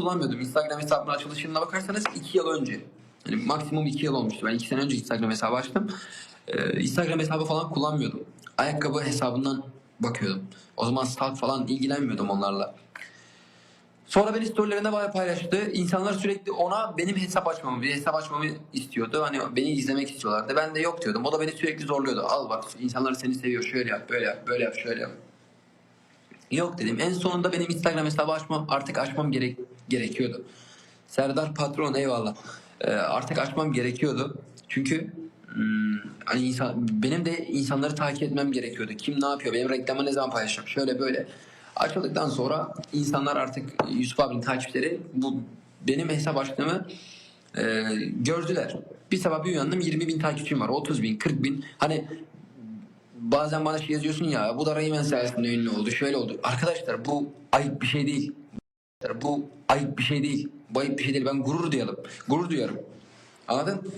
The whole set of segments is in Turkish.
kullanmıyordum. Instagram hesabının açılışına bakarsanız 2 yıl önce. Yani maksimum 2 yıl olmuştu. Ben 2 sene önce Instagram hesabı açtım. Ee, Instagram hesabı falan kullanmıyordum. Ayakkabı hesabından bakıyordum. O zaman stalk falan ilgilenmiyordum onlarla. Sonra beni storylerinde bayağı paylaştı. İnsanlar sürekli ona benim hesap açmamı, bir hesap açmamı istiyordu. Hani beni izlemek istiyorlardı. Ben de yok diyordum. O da beni sürekli zorluyordu. Al bak insanlar seni seviyor. Şöyle yap, böyle yap, böyle yap, şöyle yap. Yok dedim. En sonunda benim Instagram hesabı açmam artık açmam gerek gerekiyordu. Serdar Patron eyvallah. Ee, artık açmam gerekiyordu. Çünkü hmm, hani insan, benim de insanları takip etmem gerekiyordu. Kim ne yapıyor? Benim reklamı ne zaman paylaşacağım? Şöyle böyle. Açıldıktan sonra insanlar artık Yusuf abinin takipçileri bu benim hesap açtığımı e, gördüler. Bir sabah bir uyandım 20 bin takipçim var. 30 bin, 40 bin. Hani bazen bana şey yazıyorsun ya bu da Rayman sayesinde ünlü oldu şöyle oldu. Arkadaşlar bu ayıp bir şey değil. Bu ayıp bir şey değil. Bu ayıp bir şey değil. Ben gurur duyalım. Gurur duyarım. Anladın?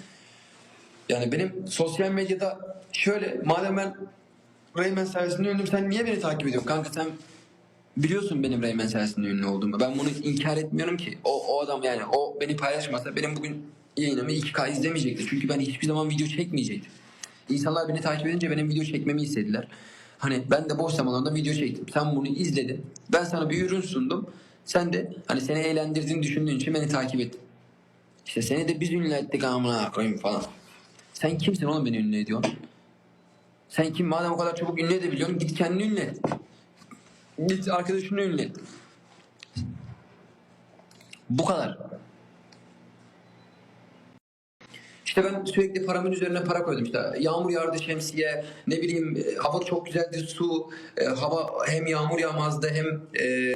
Yani benim sosyal medyada şöyle madem ben Rayman sayesinde ünlüyüm sen niye beni takip ediyorsun? Kanka sen biliyorsun benim Rayman sayesinde ünlü olduğumu. Ben bunu inkar etmiyorum ki. O, o adam yani o beni paylaşmasa benim bugün yayınımı 2K izlemeyecekti. Çünkü ben hiçbir zaman video çekmeyecektim. İnsanlar beni takip edince benim video çekmemi istediler. Hani ben de boş zamanlarda video çektim. Sen bunu izledin. Ben sana bir ürün sundum. Sen de hani seni eğlendirdiğini düşündüğün için beni takip ettin. İşte seni de biz ünlü ettik amına koyayım falan. Sen kimsin oğlum beni ünlü ediyorsun? Sen kim? Madem o kadar çabuk ünlü edebiliyorsun git kendini ünlü et. Git arkadaşını ünlü et. Bu kadar. İşte ben sürekli paramın üzerine para koydum işte. Yağmur yağardı şemsiye, ne bileyim e, hava çok güzeldi su, e, hava hem yağmur yağmazdı hem e,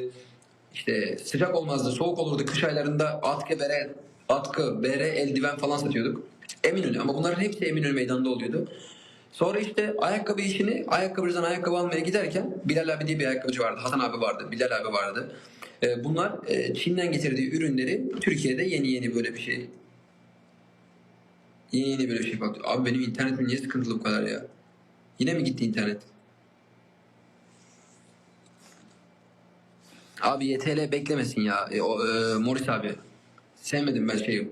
işte sıcak olmazdı, soğuk olurdu. Kış aylarında atkı, bere, atkı, bere, eldiven falan satıyorduk. Eminönü ama bunların hepsi Eminönü meydanında oluyordu. Sonra işte ayakkabı işini ayakkabıcıdan ayakkabı almaya giderken Bilal abi diye bir ayakkabıcı vardı. Hasan abi vardı, Bilal abi vardı. E, bunlar e, Çin'den getirdiği ürünleri Türkiye'de yeni yeni böyle bir şey Yeni yeni böyle bir şey baktı. Abi benim internetim niye sıkıntılı bu kadar ya? Yine mi gitti internet? Abi YTL beklemesin ya. E, o, e, Morris abi. Sevmedim ben şeyi.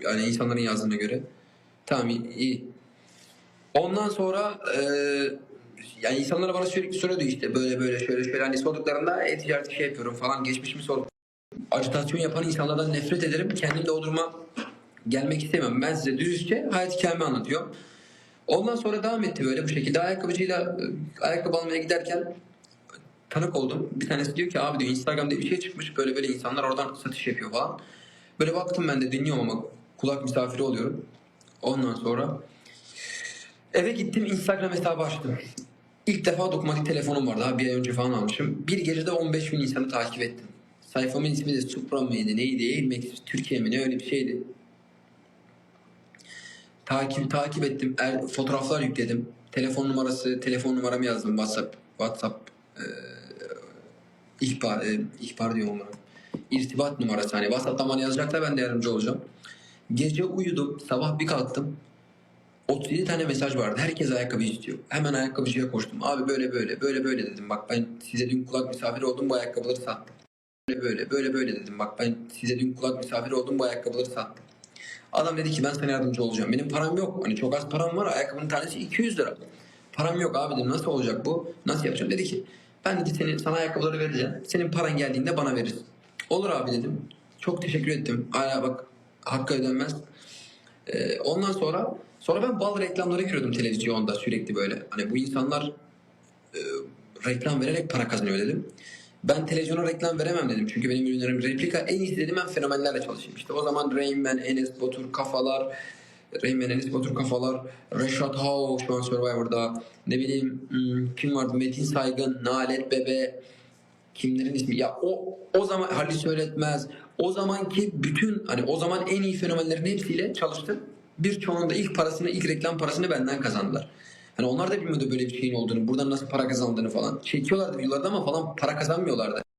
Yani insanların yazdığına göre. Tamam iyi. Ondan sonra e, yani insanlara bana sürekli soruyordu işte böyle böyle şöyle şöyle hani sorduklarında e-ticaret şey yapıyorum falan geçmişimi sorduk. Ajitasyon yapan insanlardan nefret ederim. Kendim de o duruma gelmek istemem. Ben size dürüstçe hayat hikayemi anlatıyorum. Ondan sonra devam etti böyle bu şekilde. Ayakkabıcıyla e, ayakkabı almaya giderken tanık oldum. Bir tanesi diyor ki abi diyor Instagram'da bir şey çıkmış böyle böyle insanlar oradan satış yapıyor falan. Böyle baktım ben de dinliyorum ama kulak misafiri oluyorum. Ondan sonra eve gittim Instagram hesabı açtım. İlk defa dokunmatik telefonum vardı. Daha bir ay önce falan almışım. Bir gecede 15 bin insanı takip ettim. Sayfamın ismi de Supra mıydı neydi? Eğilmek Türkiye mi ne öyle bir şeydi. Takip takip ettim. Er, fotoğraflar yükledim. Telefon numarası, telefon numaramı yazdım. WhatsApp, WhatsApp e, ihbar, e, ihbar diyorum ona. İrtibat numarası. Hani WhatsApp'tan bana yazacaklar ben de yardımcı olacağım. Gece uyudum. Sabah bir kalktım. 37 tane mesaj vardı. Herkes ayakkabı istiyor. Hemen ayakkabıcıya koştum. Abi böyle böyle böyle böyle dedim. Bak ben size dün kulak misafiri oldum bu ayakkabıları sattım. Böyle böyle böyle böyle dedim. Bak ben size dün kulak misafiri oldum bu ayakkabıları sattım. Adam dedi ki ben sana yardımcı olacağım. Benim param yok. Hani çok az param var. Ayakkabının tanesi 200 lira. Param yok abi dedim. Nasıl olacak bu? Nasıl yapacağım? Dedi ki ben dedi seni, sana ayakkabıları vereceğim. Senin paran geldiğinde bana verirsin. Olur abi dedim. Çok teşekkür ettim. Hala bak hakkı ödenmez. Ee, ondan sonra sonra ben bal reklamları görüyordum televizyonda sürekli böyle. Hani bu insanlar e, reklam vererek para kazanıyor dedim. Ben televizyona reklam veremem dedim. Çünkü benim ürünlerim replika. En iyisi dedim ben fenomenlerle çalışayım. İşte o zaman Rainman, Enes Batur kafalar, Enes Batur kafalar, Reşat Howe şu an Survivor'da. Ne bileyim hmm, kim vardı? Metin Saygın, Nalet Bebe. Kimlerin ismi? Ya o o zaman Halis Öğretmez. O zamanki bütün hani o zaman en iyi fenomenlerin hepsiyle çalıştım. Birçoğunun da ilk parasını, ilk reklam parasını benden kazandılar. Hani onlar da bilmiyordu böyle bir şeyin olduğunu, buradan nasıl para kazandığını falan. Çekiyorlardı videolarda ama falan para kazanmıyorlardı.